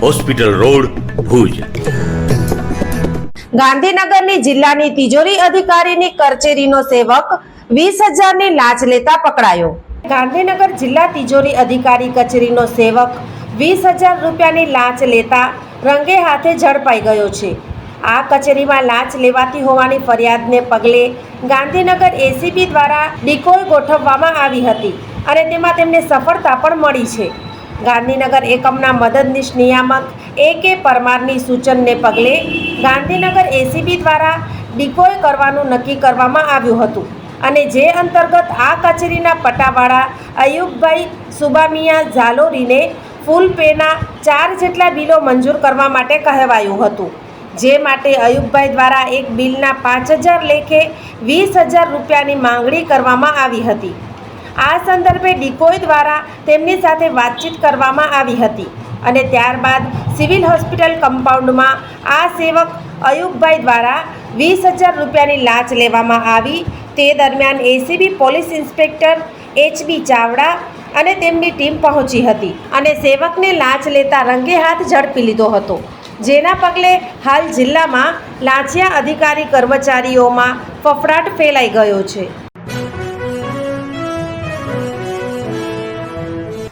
Hospital road Bhuj. ગાંધીનગરની જિલ્લાની તિજોરી અધિકારીની કચેરીનો સેવક વીસ હજારની લાંચ લેતા પકડાયો. ગાંધીનગર જિલ્લા તિજોરી અધિકારી કચેરીનો સેવક વીસ હજાર રૂપિયાની લાંચ લેતા રંગે હાથે ઝડપાઈ ગયો છે. આ કચેરીમાં લાંચ લેવાતી હોવાની ફરિયાદને પગલે ગાંધીનગર એસીબી દ્વારા ડિકોય ગોઠવવામાં આવી હતી અને તેમાં તેમને સફળતા પણ મળી છે. ગાંધીનગર એકમના મદદનીશ નિયામક એ કે પરમારની સૂચનને પગલે ગાંધીનગર એસીબી દ્વારા ડિકોય કરવાનું નક્કી કરવામાં આવ્યું હતું અને જે અંતર્ગત આ કચેરીના પટાવાળા અયુબભાઈ સુબામિયા ઝાલોરીને ફૂલ પેના ચાર જેટલા બિલો મંજૂર કરવા માટે કહેવાયું હતું. જે માટે અયુબભાઈ દ્વારા એક બિલના પાંચ હજાર લેખે વીસ હજાર રૂપિયાની માંગણી કરવામાં આવી હતી. આ સંદર્ભે ડિકોય દ્વારા તેમની સાથે વાતચીત કરવામાં આવી હતી અને ત્યારબાદ સિવિલ હોસ્પિટલ કમ્પાઉન્ડમાં આ સેવક અયુબભાઈ દ્વારા વીસ હજાર રૂપિયાની લાંચ લેવામાં આવી. તે દરમિયાન ACB police inspector HB Chavda અને તેમની ટીમ પહોંચી હતી અને સેવકને લાંચ લેતા રંગે હાથ ઝડપી લીધો હતો. જેના પગલે હાલ જિલ્લામાં લાંચિયા અધિકારી કર્મચારીઓમાં ફફડાટ ફેલાઈ ગયો છે.